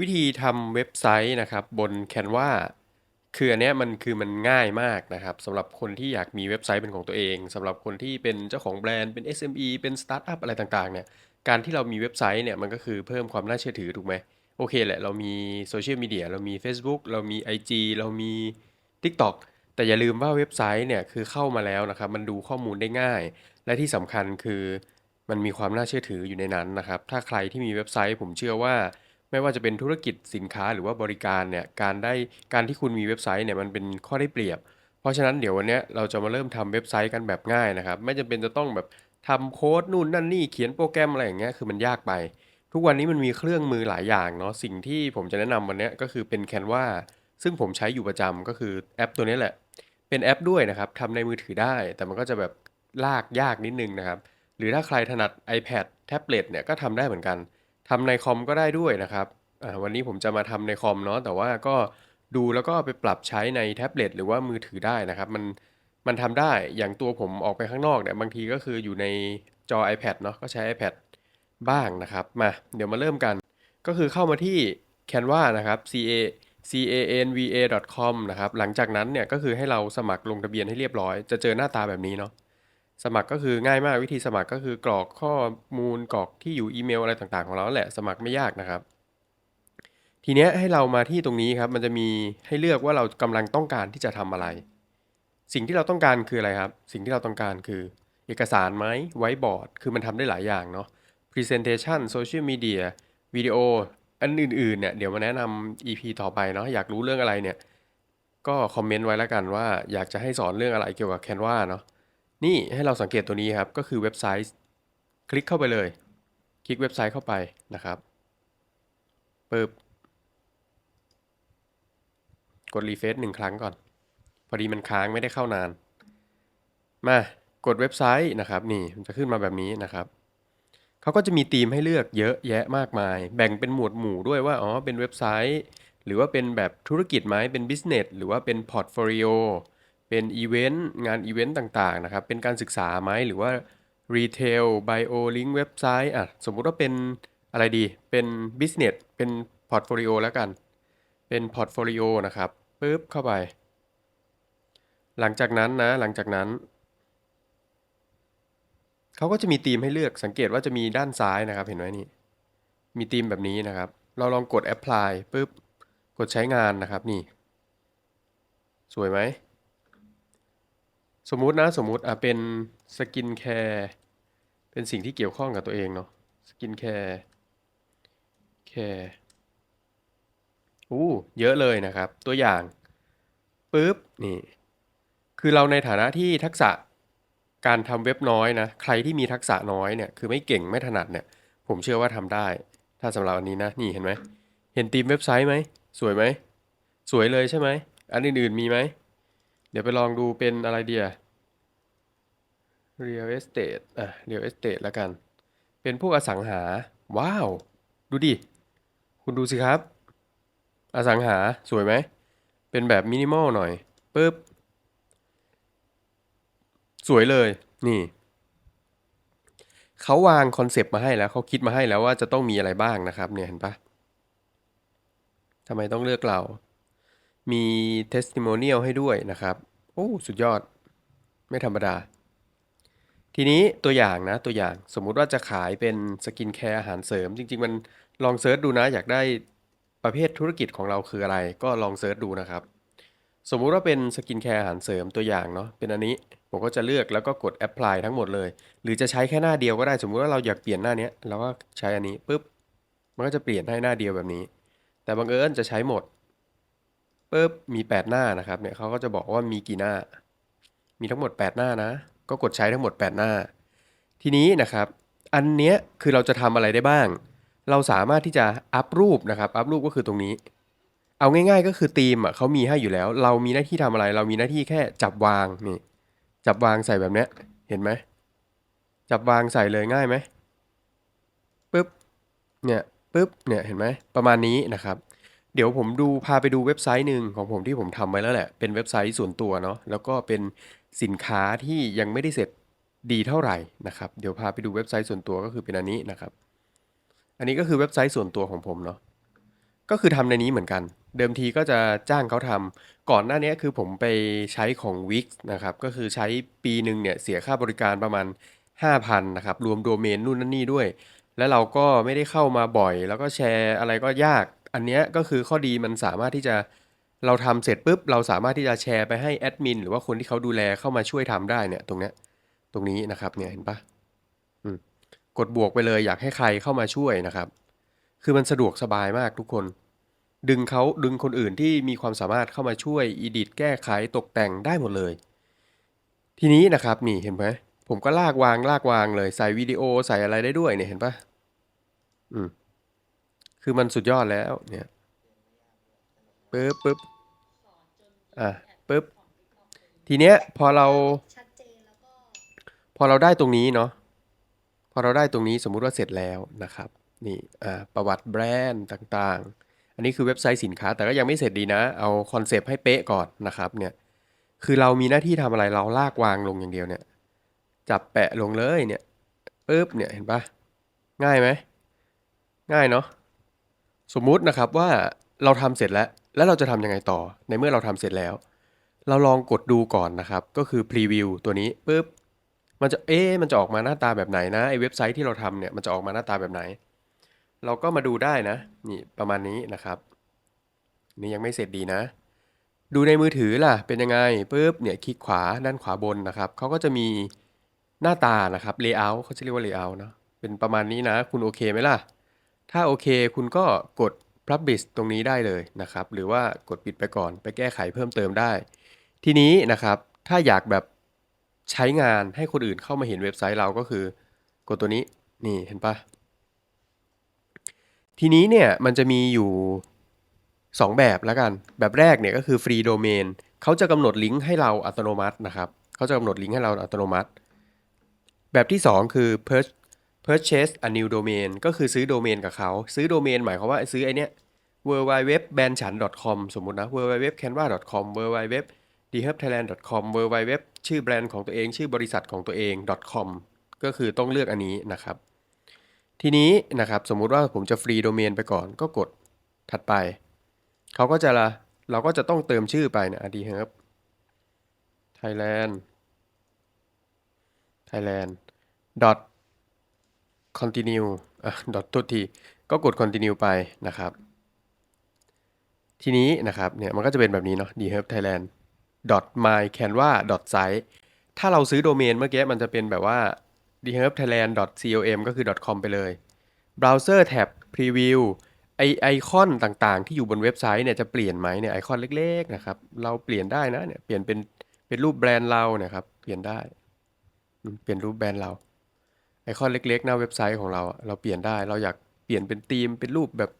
วิธีทำเว็บไซต์นะครับบน Canva คืออันเนี้ยมันคือมันง่ายมากนะครับสำหรับคนที่อยากมีเว็บไซต์เป็นของตัวเองสำหรับคนที่เป็นเจ้าของแบรนด์เป็น SME เป็นสตาร์ทอัพอะไรต่างๆเนี่ยการที่เรามีเว็บไซต์เนี่ยมันก็คือเพิ่มความน่าเชื่อถือถูกไหมโอเคแหละเรามีโซเชียลมีเดียเรามี Facebook เรามี IG เรามี TikTok แต่อย่าลืมว่าเว็บไซต์เนี่ยคือเข้ามาแล้วนะครับมันดูข้อมูลได้ง่าย และที่สำคัญคือมันมีความน่าเชื่อถืออยู่ในนั้นนะครับถ้าใครที่มีเว็บไซต์ผมเชื่อว่า ไม่ว่าจะเป็นธุรกิจสินค้าหรือว่าบริการเนี่ยการได้การที่คุณมีเว็บไซต์เนี่ยมันเป็นข้อได้เปรียบ เพราะฉะนั้นเดี๋ยววันนี้เราจะมาเริ่มทำเว็บไซต์กันแบบง่ายนะครับ ไม่จำเป็นจะต้องแบบทำโค้ดนู่นนั่นนี่เขียนโปรแกรมอะไรอย่างเงี้ยคือมันยากไป ทุกวันนี้มันมีเครื่องมือหลายอย่างเนาะสิ่งที่ผมจะแนะนำวันนี้ก็คือเป็น Canva ซึ่งผมใช้อยู่ประจำก็คือแอปตัวนี้แหละ เป็นแอปด้วยนะครับทำในมือถือได้ แต่มันก็จะแบบลากยากนิดนึงนะครับ หรือถ้าใครถนัด iPad แท็บเล็ตเนี่ยก็ทำได้เหมือนกัน ทำในคอมก็ได้ด้วยนะครับวันนี้ผมจะมาทำในคอมเนาะแต่ว่าก็ดูแล้วก็เอาไปปรับใช้ในแท็บเล็ตหรือว่ามือถือได้นะครับ มันมันทำได้อย่างตัวผมออกไปข้างนอกเนี่ยบางทีก็คืออยู่ในจอ iPad เนาะก็ใช้ iPad บ้างนะครับมาเดี๋ยวมาเริ่มกัน ก็คือเข้ามาที่ Canva นะครับ c a c a n v a com นะครับหลังจากนั้นเนี่ยก็คือให้เราสมัครลงทะเบียนให้เรียบร้อย จะเจอหน้าตาแบบนี้เนาะ สมัครก็คือง่ายมากวิธีสมัครก็คือกรอกข้อมูลกรอกที่อยู่อีเมลอะไรต่างๆ ของเราแหละสมัครไม่ยากนะครับ ทีเนี้ยให้เรามาที่ตรงนี้ครับ มันจะมีให้เลือกว่าเรากำลังต้องการที่จะทำอะไร สิ่งที่เราต้องการคืออะไรครับ สิ่งที่เราต้องการคือ เอกสารไหมไว้บอร์ดคือมันทำได้หลายอย่างเนาะ Presentation Social Media วิดีโออันอื่นๆเนี่ยเดี๋ยวมาแนะนำ EP ต่อไปเนาะอยากรู้เรื่องอะไรเนี่ยก็คอมเมนต์ไว้แล้วกันว่าอยากจะให้สอนเรื่องอะไรเกี่ยวกับ Canva เนาะ นี่ให้เราสังเกตตัวนี้ครับ ก็คือเว็บไซต์ คลิกเข้าไปเลย คลิกเว็บไซต์เข้าไปนะครับปึ๊บกดรีเฟซหนึ่งครั้งก่อน พอดีมันค้างไม่ได้เข้านาน มากดเว็บไซต์นะครับ นี่มันจะขึ้นมาแบบนี้นะครับเขาก็จะมีธีมให้เลือกเยอะแยะมากมาย แบ่งเป็นหมวดหมู่ด้วยว่าอ๋อเป็นเว็บไซต์ หรือว่าเป็นแบบธุรกิจไหมเป็นบิสเนสหรือว่าเป็นพอร์ตโฟลิโอ เป็นอีเวนต์งานอีเวนต์ต่างๆนะครับ เป็นการศึกษาไหมหรือว่ารีเทลไบโอลิงก์เว็บไซต์อะสมมุติว่าเป็นอะไรดีเป็นบิสเนสเป็นพอร์ตโฟลิโอแล้วกัน เป็นพอร์ตโฟลิโอนะครับปึ๊บเข้าไป หลังจากนั้นนะ หลังจากนั้นเขาก็จะมีธีมให้เลือกสังเกตว่าจะมีด้านซ้ายนะครับ เห็นไหมนี่ มีธีมแบบนี้นะครับ เราลองกด apply ปุ๊บ กดใช้งานนะครับนี่ สวยไหม สมมุตินะสมมุติอะเป็นสกินแคร์เป็นสิ่งที่เกี่ยวข้องกับตัวเองเนาะสกินแคร์แคร์อู้เยอะเลยนะครับ ตัวอย่างปุ๊บนี่ คือเราในฐานะที่ทักษะการทำเว็บน้อยนะใครที่มีทักษะน้อยเนี่ยคือไม่เก่งไม่ถนัดเนี่ยผมเชื่อว่าทำได้ ถ้าสำหรับอันนี้นะนี่เห็นไหมเห็นธีมเว็บไซต์ไหมสวยไหมสวยเลยใช่ไหมอันอื่นๆมีไหม เดี๋ยวไปลองดูเป็นอะไรเดีย real estate อะ real estate แล้วกัน เป็นพวกอสังหา ว้าว ดูดิ คุณดูสิครับ อสังหาสวยไหม เป็นแบบมินิมอลหน่อยปึ๊บ สวยเลย นี่ เขาวางคอนเซปต์มาให้แล้ว เขาคิดมาให้แล้วว่าจะต้องมีอะไรบ้างนะครับ เนี่ยเห็นปะทำไมต้องเลือกเรา มี testimonial ให้ด้วยนะครับ โอ้ สุดยอด ไม่ธรรมดา ทีนี้ตัวอย่างนะ ตัวอย่างสมมุติว่าจะขายเป็นสกินแคร์อาหารเสริม จริง ๆ มันลองเซิร์ชดูนะ อยากได้ประเภทธุรกิจของเราคืออะไร ก็ลองเซิร์ชดูนะครับ สมมุติว่าเป็นสกินแคร์อาหารเสริมตัวอย่างเนาะ เป็นอันนี้ ผมก็จะเลือกแล้วก็กด apply ทั้งหมดเลย หรือจะใช้แค่หน้าเดียวก็ได้ สมมุติว่าเราอยากเปลี่ยนหน้าเนี้ยเราก็ใช้อันนี้ปุ๊บ มันก็จะเปลี่ยนให้หน้าเดียวแบบนี้ แต่บังเอิญจะใช้หมด ปุ๊บมี 8 หน้านะครับเนี่ยเขาก็จะบอกว่ามีกี่หน้า มีทั้งหมด 8 หน้านะ ก็กดใช้ทั้งหมด 8 หน้า ทีนี้นะครับอันเนี้ยคือเราจะทำอะไรได้บ้าง เราสามารถที่จะอัพรูปนะครับอัพรูปก็คือตรงนี้ เอาง่าย ๆ ก็คือธีมอะเขามีให้อยู่แล้ว เรามีหน้าที่ทำอะไร เรามีหน้าที่แค่จับวางนี่จับวางใส่แบบเนี้ยเห็นไหมจับวางใส่เลยง่ายไหมปึ๊บเนี่ยปึ๊บเนี่ยเห็นไหมประมาณนี้นะครับ เดี๋ยวผมดูพาไปดูเว็บไซต์หนึ่งของผมที่ผมทำไว้แล้วแหละ เป็นเว็บไซต์ส่วนตัวเนาะแล้วก็เป็นสินค้าที่ยังไม่ได้เสร็จดีเท่าไหร่นะครับ เดี๋ยวพาไปดูเว็บไซต์ส่วนตัวก็คือเป็นอันนี้นะครับ อันนี้ก็คือเว็บไซต์ส่วนตัวของผมเนาะก็คือทำในนี้เหมือนกัน เดิมทีก็จะจ้างเขาทำก่อนหน้านี้คือผมไปใช้ของ Wix นะครับก็คือใช้ปีหนึ่งเนี่ยเสียค่าบริการประมาณ 5,000นะครับรวมโดเมนนู่นนั่นนี่ด้วย แล้วเราก็ไม่ได้เข้ามาบ่อย แล้วก็แชร์อะไรก็ยาก อันเนี้ยก็คือข้อดีมันสามารถที่จะเราทำเสร็จปุ๊บเราสามารถที่จะแชร์ไปให้แอดมินหรือว่าคนที่เขาดูแลเข้ามาช่วยทำได้เนี่ยตรงเนี้ยตรงนี้นะครับเนี่ยเห็นปะกดบวกไปเลยอยากให้ใครเข้ามาช่วยนะครับ คือมันสะดวกสบายมากทุกคน ดึงเขาดึงคนอื่นที่มีความสามารถเข้ามาช่วยอีดิทแก้ไขตกแต่งได้หมดเลย ทีนี้นะครับนี่เห็นไหมผมก็ลากวางลากวางเลยใส่วิดีโอใส่อะไรได้ด้วยเนี่ยเห็นปะอืม คือมันสุดยอดแล้วเนี่ยปึ๊บปึ๊บอะปึ๊บทีเนี้ยพอเราพอเราได้ตรงนี้เนาะพอเราได้ตรงนี้สมมุติว่าเสร็จแล้วนะครับนี่อ่าประวัติแบรนด์ต่างๆ อันนี้คือเว็บไซต์สินค้าแต่ก็ยังไม่เสร็จดีนะ เอาคอนเซปต์ให้เป๊ะก่อนนะครับเนี่ยคือเรามีหน้าที่ทำอะไรเราลากวางลงอย่างเดียวเนี่ยจับแปะลงเลยเนี่ยปึ๊บเนี่ยเห็นปะง่ายไหมง่ายเนาะ สมมุตินะครับว่าเราทำเสร็จแล้ว แล้วเราจะทำยังไงต่อ ในเมื่อเราทำเสร็จแล้ว เราลองกดดูก่อนนะครับ ก็คือพรีวิวตัวนี้ปึ๊บมันจะเอ๊มันจะออกมาหน้าตาแบบไหนนะไอเว็บไซต์ที่เราทำเนี่ยมันจะออกมาหน้าตาแบบไหน เราก็มาดูได้นะนี่ประมาณนี้นะครับนี่ยังไม่เสร็จดีนะ ดูในมือถือล่ะเป็นยังไงปุ๊บเนี่ยคลิกขวาด้านขวาบนนะครับเขาก็จะมีหน้าตานะครับ layout เขาจะเรียกว่า layout เนะเป็นประมาณนี้นะ คุณโอเคไหมล่ะ ถ้าโอเคคุณก็กด publish ตรงนี้ได้เลยนะครับ หรือว่ากดปิดไปก่อน ไปแก้ไขเพิ่มเติมได้ ทีนี้นะครับ ถ้าอยากแบบใช้งานให้คนอื่นเข้ามาเห็นเว็บไซต์เราก็คือกดตัวนี้นี่เห็นปะทีนี้เนี่ยมันจะมีอยู่ 2 แบบแล้วกัน แบบแรกเนี่ยก็คือฟรีโดเมนเขาจะกำหนดลิงก์ให้เราอัตโนมัตินะครับเขาจะกำหนดลิงก์ให้เราอัตโนมัติ แบบที่ 2 คือ pur- purchase a new domain ก็คือซื้อโดเมนกับเขา ซื้อโดเมนหมายความว่าซื้อไอเนี้ย w w w b a n c h a n com สมมุตินะ w w w canva com w w w d h e r b thailand com w w w ชื่อแบรนด์ของตัวเอง ชื่อบริษัทของตัวเอง com ก็คือต้องเลือกอันนี้นะครับ ทีนี้นะครับสมมุติว่าผมจะฟรีโดเมนไปก่อนก็กดถัดไป เขาก็จะละเราก็จะต้องเติมชื่อไปนะ d h e r b thailand thailand dot continue อะ dot ตัวทีก็กด continue ไปนะครับ ทีนี้นะครับเนี่ยมันก็จะเป็นแบบนี้เนาะ d h e r b thailand dot my canva dot site ถ้าเราซื้อโดเมนเมื่อกี้มันจะเป็นแบบว่า d h e r b thailand dot com ก็คือ .com ไปเลยเบราว์เซอร์แท็บพรีวิวไอไอคอนต่างๆ ที่อยู่บนเว็บไซต์เนี่ยจะเปลี่ยนไหมเนี่ยไอคอนเล็กๆนะครับเราเปลี่ยนได้นะเนี่ยเปลี่ยนเป็นเป็นรูปแบรนด์เราเนี่ยครับเปลี่ยนได้เปลี่ยนรูปแบรนด์เรา ไอคอนเล็กๆ หน้าเว็บไซต์ของเราเราเปลี่ยนได้เราอยากเปลี่ยนเป็นธีมเป็นรูปแบบ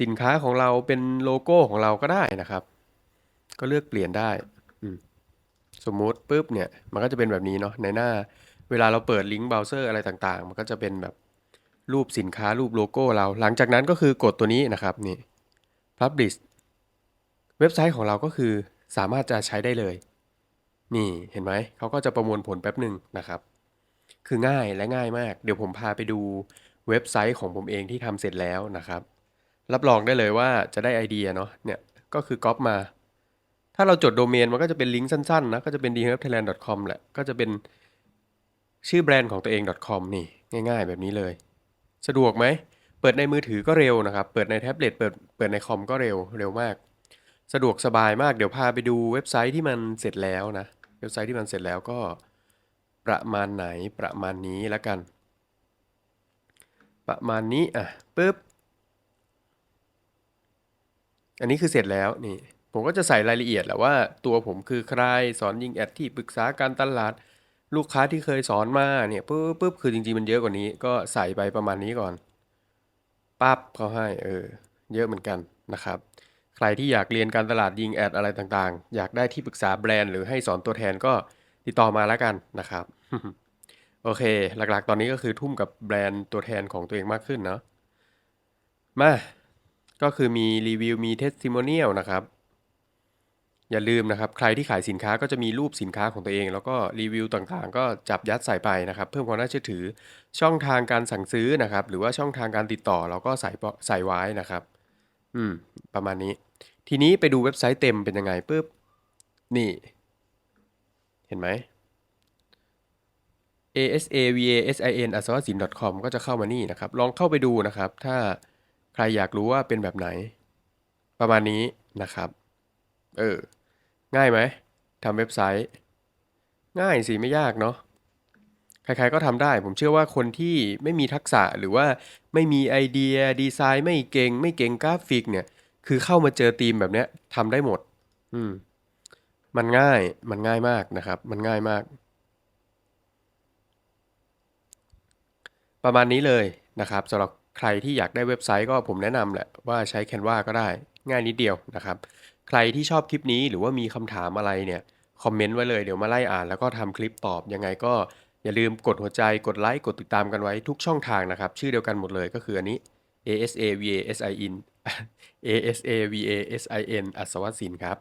สินค้าของเราเป็นโลโก้ของเราก็ได้นะครับ ก็เลือกเปลี่ยนได้อืสมมุติปุ๊บเนี่ยมันก็จะเป็นแบบนี้เนาะในหน้า เวลาเราเปิดลิงก์เบราว์เซอร์อะไรต่างๆ มันก็จะเป็นแบบรูปสินค้ารูปโลโก้เรา หลังจากนั้นก็คือกดตัวนี้นะครับนี่ publish เว็บไซต์ของเราก็คือสามารถจะใช้ได้เลย นี่เห็นไหมเขาก็จะประมวลผลแป๊บหนึ่งนะครับ คือง่ายและง่ายมาก เดี๋ยวผมพาไปดูเว็บไซต์ของผมเองที่ทำเสร็จแล้วนะครับ รับรองได้เลยว่าจะได้ไอเดียเนาะเนี่ยก็คือก๊อปมา ถ้าเราจดโดเมนมันก็จะเป็นลิงก์สั้นๆนะก็จะเป็น d h e r b t h a i l a n d com แหละก็จะเป็นชื่อแบรนด์ของตัวเอง .com นี่ ง่าย ๆ แบบนี้เลย สะดวกไหม เปิดในมือถือก็เร็วนะครับ เปิดในแท็บเล็ตเปิดเปิดในคอมก็เร็วเร็วมาก สะดวกสบายมากเดี๋ยวพาไปดูเว็บไซต์ที่มันเสร็จแล้วนะ เว็บไซต์ที่มันเสร็จแล้วก็ ประมาณไหนประมาณนี้แล้วกัน ประมาณนี้อะปึ๊บ อันนี้คือเสร็จแล้วนี่ผมก็จะใส่รายละเอียดแหละว่าตัวผมคือใครสอนยิงแอดที่ปรึกษาการตลาดลูกค้าที่เคยสอนมาเนี่ยปุ๊บปุ๊บคือจริงๆมันเยอะกว่านี้ ก็ใส่ไปประมาณนี้ก่อนปั๊บเขาให้เออเยอะเหมือนกันนะครับ ใครที่อยากเรียนการตลาดยิงแอดอะไรต่างๆ อยากได้ที่ปรึกษาแบรนด์หรือให้สอนตัวแทนก็ติดต่อมาแล้วกันนะครับ โอเค หลัก ๆ ตอนนี้ก็คือทุ่มกับแบรนด์ตัวแทนของตัวเองมากขึ้นเนาะ มา ก็คือมีรีวิว มีเทสติ m o เนียลนะครับ อย่าลืมนะครับ ใครที่ขายสินค้าก็จะมีรูปสินค้าของตัวเอง แล้วก็รีวิวต่างๆ ก็จับยัดใส่ไปนะครับ เพิ่มความน่าเชื่อถือ ช่องทางการสั่งซื้อนะครับ หรือว่าช่องทางการติดต่อเราก็ใส่ปใส่ไว้นะครับ อืม ประมาณนี้ ทีนี้ไปดูเว็บไซต์เต็มเป็นยังไงปุ๊บ นี่ เห็นไหม asavasin.com ก็จะเข้ามานี่นะครับ ลองเข้าไปดูนะครับ ถ้าใครอยากรู้ว่าเป็นแบบไหน ประมาณนี้นะครับ เออ ง่ายไหมทำเว็บไซต์ ง่ายสิไม่ยากเนาะใครๆก็ทำได้ ผมเชื่อว่าคนที่ไม่มีทักษะหรือว่าไม่มีไอเดียดีไซน์ไม่เก่ง ไม่เก่งกราฟิกเนี่ย คือเข้ามาเจอธีมแบบเนี้ยทำได้หมด อืม มันง่ายมันง่ายมากนะครับ มันง่ายมาก ประมาณนี้เลยนะครับสำหรับใครที่อยากได้เว็บไซต์ก็ผมแนะนำแหละว่าใช้ Canva ก็ได้ง่ายนิดเดียวนะครับ ใครที่ชอบคลิปนี้หรือว่ามีคำถามอะไรเนี่ยคอมเมนต์ไว้เลยเดี๋ยวมาไล่อ่านแล้วก็ทำคลิปตอบยังไงก็อย่าลืมกดหัวใจกดไลค์กดติดตามกันไว้ทุกช่องทางนะครับ ชื่อเดียวกันหมดเลยก็คืออันนี้ ASAVASIN ASAVASIN อัศวสินครับ